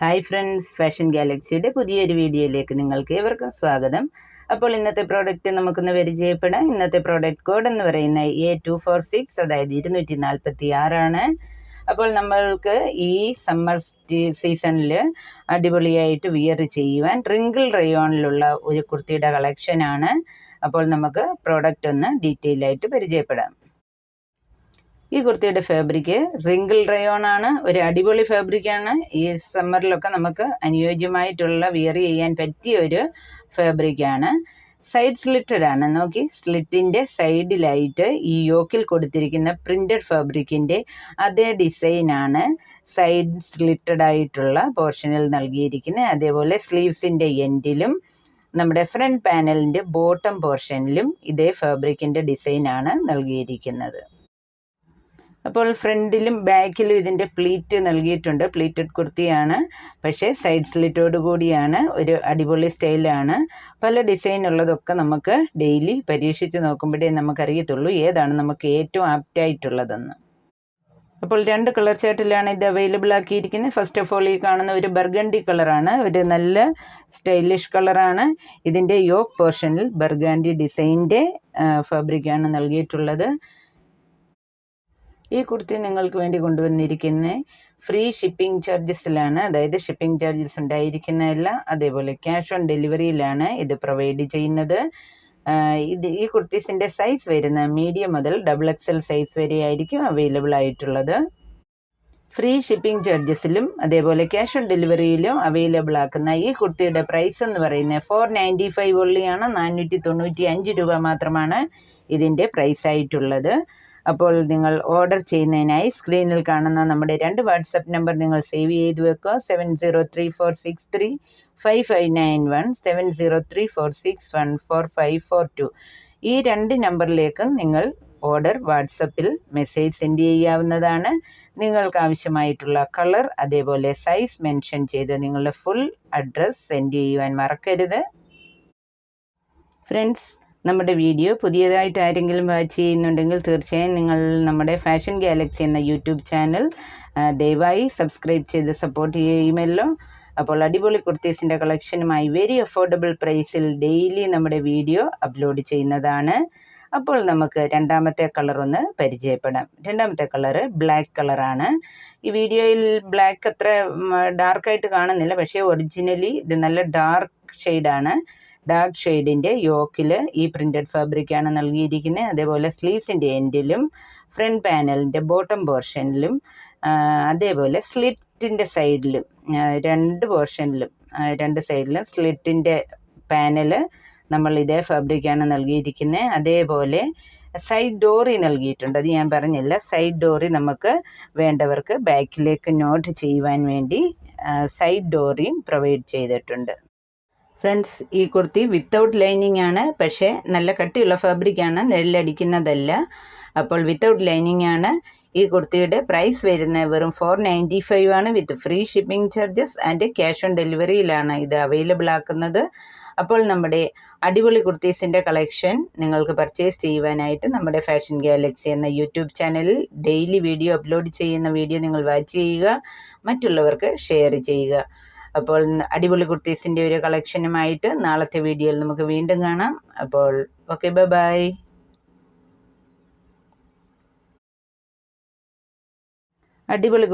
Hi friends fashion ഗാലക്സിയുടെ പുതിയൊരു വീഡിയോയിലേക്ക് നിങ്ങൾക്ക് ഏവർക്കും സ്വാഗതം. അപ്പോൾ ഇന്നത്തെ പ്രോഡക്റ്റ് നമുക്കൊന്ന് പരിചയപ്പെടാം. ഇന്നത്തെ പ്രോഡക്റ്റ് കോഡ് എന്ന് പറയുന്ന എ ടു ഫോർ സിക്സ് അതായത് ഇരുന്നൂറ്റി നാൽപ്പത്തി ആറാണ് അപ്പോൾ നമ്മൾക്ക് ഈ സമ്മർ സീസണിൽ അടിപൊളിയായിട്ട് വിയർ ചെയ്യുവാൻ റിങ്കിൾ റയോണിലുള്ള ഒരു കുർത്തിയുടെ കളക്ഷനാണ് അപ്പോൾ നമുക്ക് പ്രോഡക്റ്റ് ഒന്ന് ഡീറ്റെയിൽ ആയിട്ട് പരിചയപ്പെടാം. ഈ കുർത്തിയുടെ ഫാബ്രിക് റിങ്കിൾ റയോൺ ആണ് ഒരു അടിപൊളി ഫാബ്രിക്കാണ് ഈ സമ്മറിലൊക്കെ നമുക്ക് അനുയോജ്യമായിട്ടുള്ള വിയർ ചെയ്യാൻ പറ്റിയ ഒരു ഫാബ്രിക്കാണ് സൈഡ് സ്ലിറ്റഡ് ആണ് നോക്കി. സ്ലിറ്റിന്റെ സൈഡിലായിട്ട് ഈ യോക്കിൽ കൊടുത്തിരിക്കുന്ന പ്രിന്റഡ് ഫാബ്രിക്കിന്റെ അതേ ഡിസൈനാണ് സൈഡ് സ്ലിറ്റഡ് ആയിട്ടുള്ള പോർഷനിൽ നൽകിയിരിക്കുന്നത്. അതേപോലെ സ്ലീവ്സിന്റെ എൻഡിലും നമ്മുടെ ഫ്രണ്ട് പാനലിന്റെ ബോട്ടം പോർഷനിലും ഇതേ ഫാബ്രിക്കിന്റെ ഡിസൈനാണ് നൽകിയിരിക്കുന്നത്. അപ്പോൾ ഫ്രണ്ടിലും ബാക്കിലും ഇതിന്റെ പ്ലീറ്റ് നൽകിയിട്ടുണ്ട്. പ്ലീറ്റഡ് കുർത്തിയാണ്. പക്ഷേ സൈഡ് സ്ലിറ്റോട് കൂടിയാണ്. ഒരു അടിപൊളി സ്റ്റൈലാണ്. പല ഡിസൈൻ ഉള്ളതൊക്കെ നമുക്ക് ഡെയിലി പരീക്ഷിച്ച് നോക്കുമ്പോഴേ നമുക്കറിയത്തുള്ളൂ ഏതാണ് നമുക്ക് ഏറ്റവും ആപ്റ്റായിട്ടുള്ളതെന്ന് അപ്പോൾ രണ്ട് കളർ ചാർട്ടിലാണ് ഇത് അവൈലബിൾ ആക്കിയിരിക്കുന്നത്. ഫസ്റ്റ് ഓഫ് ഓൾ ഈ കാണുന്ന ഒരു ബർഗണ്ടി കളറാണ്. ഒരു നല്ല സ്റ്റൈലിഷ് കളറാണ്. ഇതിന്റെ യോക്ക് പോർഷനിൽ ബർഗാൻഡി ഡിസൈന്റെ ഫാബ്രിക്കാണ് നൽകിയിട്ടുള്ളത്. ഈ കുർത്തി നിങ്ങൾക്ക് വേണ്ടി കൊണ്ടുവന്നിരിക്കുന്ന ഫ്രീ ഷിപ്പിംഗ് ചാർജസിലാണ് അതായത് ഷിപ്പിംഗ് ചാർജസ് ഉണ്ടായിരിക്കുന്നതല്ല അതേപോലെ ക്യാഷ് ഓൺ ഡെലിവറിയിലാണ് ഇത് പ്രൊവൈഡ് ചെയ്യുന്നത്. ഇത് ഈ കുർത്തീസിന്റെ സൈസ് വരുന്ന മീഡിയം മുതൽ ഡബിൾ എക്സ് എൽ സൈസ് വരെ ആയിരിക്കും അവൈലബിൾ ആയിട്ടുള്ളത്. ഫ്രീ ഷിപ്പിംഗ് ചാർജസിലും അതേപോലെ ക്യാഷ് ഓൺ ഡെലിവറിയിലും അവൈലബിൾ ആക്കുന്ന ഈ കുർത്തിയുടെ പ്രൈസ് എന്ന് പറയുന്നത് ഫോർ നയന്റി ഫൈവ് ഉള്ളിയാണ് നാനൂറ്റി തൊണ്ണൂറ്റി അഞ്ച് രൂപ മാത്രമാണ് ഇതിന്റെ പ്രൈസ് ആയിട്ടുള്ളത്. അപ്പോൾ നിങ്ങൾ ഓർഡർ ചെയ്യുന്നതിനായി സ്ക്രീനിൽ കാണുന്ന നമ്മുടെ രണ്ട് വാട്സപ്പ് നമ്പർ നിങ്ങൾ സേവ് ചെയ്ത് വെക്കുക. Seven zero three four six three five five nine one seven zero three four six one four five four two ഈ രണ്ട് നമ്പറിലേക്കും നിങ്ങൾ ഓർഡർ വാട്സപ്പിൽ മെസ്സേജ് സെൻഡ് ചെയ്യാവുന്നതാണ്. നിങ്ങൾക്ക് ആവശ്യമായിട്ടുള്ള കളർ അതേപോലെ സൈസ് മെൻഷൻ ചെയ്ത് നിങ്ങളുടെ ഫുൾ അഡ്രസ് സെൻഡ് ചെയ്യുവാൻ മറക്കരുത്. ഫ്രണ്ട്സ് നമ്മുടെ വീഡിയോ പുതിയതായിട്ട് ആരെങ്കിലും വാച്ച് ചെയ്യുന്നുണ്ടെങ്കിൽ തീർച്ചയായും നിങ്ങൾ നമ്മുടെ ഫാഷൻ ഗാലക്സി എന്ന യൂട്യൂബ് ചാനൽ ദയവായി സബ്സ്ക്രൈബ് ചെയ്ത് സപ്പോർട്ട് ചെയ്യുമല്ലോ. അപ്പോൾ അടിപൊളി കുർത്തീസിന്റെ കളക്ഷനുമായി വെരി അഫോർഡബിൾ പ്രൈസിൽ ഡെയിലി നമ്മുടെ വീഡിയോ അപ്ലോഡ് ചെയ്യുന്നതാണ്. അപ്പോൾ നമുക്ക് രണ്ടാമത്തെ കളർ ഒന്ന് പരിചയപ്പെടാം. രണ്ടാമത്തെ കളറ് ബ്ലാക്ക് കളറാണ് ഈ വീഡിയോയിൽ ബ്ലാക്ക് അത്ര ഡാർക്കായിട്ട് കാണുന്നില്ല. പക്ഷേ ഒറിജിനലി ഇത് നല്ല ഡാർക്ക് ഷെയ്ഡാണ് ഡാർക്ക് ഷെയ്ഡിന്റെ യോക്കിൽ ഈ പ്രിന്റഡ് ഫാബ്രിക്കാണ് നൽകിയിരിക്കുന്നത് അതേപോലെ സ്ലീവ്സിന്റെ എൻഡിലും ഫ്രണ്ട് പാനലിന്റെ ബോട്ടം പോർഷനിലും അതേപോലെ സ്ലിറ്റിന്റെ സൈഡിലും രണ്ട് പോർഷനിലും രണ്ട് സൈഡിലും സ്ലിറ്റിന്റെ പാനൽ നമ്മൾ ഇതേ ഫാബ്രിക്കാണ് നൽകിയിരിക്കുന്നത് അതേപോലെ സൈഡ് ഡോറി നൽകിയിട്ടുണ്ട്. അത് ഞാൻ പറഞ്ഞില്ല. സൈഡ് ഡോറി നമുക്ക് വേണ്ടവർക്ക് ബാക്കിലേക്ക് നോട്ട് ചെയ്യുവാൻ വേണ്ടി സൈഡ് ഡോറിയും പ്രൊവൈഡ് ചെയ്തിട്ടുണ്ട്. ഫ്രണ്ട്സ് ഈ കുർത്തി വിത്തൗട്ട് ലൈനിങ് ആണ്. പക്ഷേ നല്ല കട്ടിയുള്ള ഫാബ്രിക്കാണ് നെല്ലടിക്കുന്നതല്ല. അപ്പോൾ വിത്തൗട്ട് ലൈനിങ് ആണ്. ഈ കുർത്തിയുടെ പ്രൈസ് വരുന്നത് വെറും ഫോർ നയന്റി ഫൈവ് ആണ് with free shipping charges and cash on ഡെലിവറിയിലാണ് ഇത് അവൈലബിൾ ആക്കുന്നത്. അപ്പോൾ നമ്മുടെ അടിപൊളി കുർത്തീസിന്റെ കളക്ഷൻ നിങ്ങൾക്ക് പർച്ചേസ് ചെയ്യുവാനായിട്ട് നമ്മുടെ ഫാഷൻ ഗാലക്സി എന്ന യൂട്യൂബ് ചാനലിൽ ഡെയിലി വീഡിയോ അപ്ലോഡ് ചെയ്യുന്ന വീഡിയോ നിങ്ങൾ വാച്ച് ചെയ്യുക. മറ്റുള്ളവർക്ക് ഷെയർ ചെയ്യുക. അപ്പോൾ അടിപൊളി കുർത്തീസിന്റെ ഒരു കളക്ഷനുമായിട്ട് നാളത്തെ വീഡിയോയിൽ നമുക്ക് വീണ്ടും കാണാം. അപ്പോൾ ഓക്കെ ബൈ ബൈ. അടിപൊളി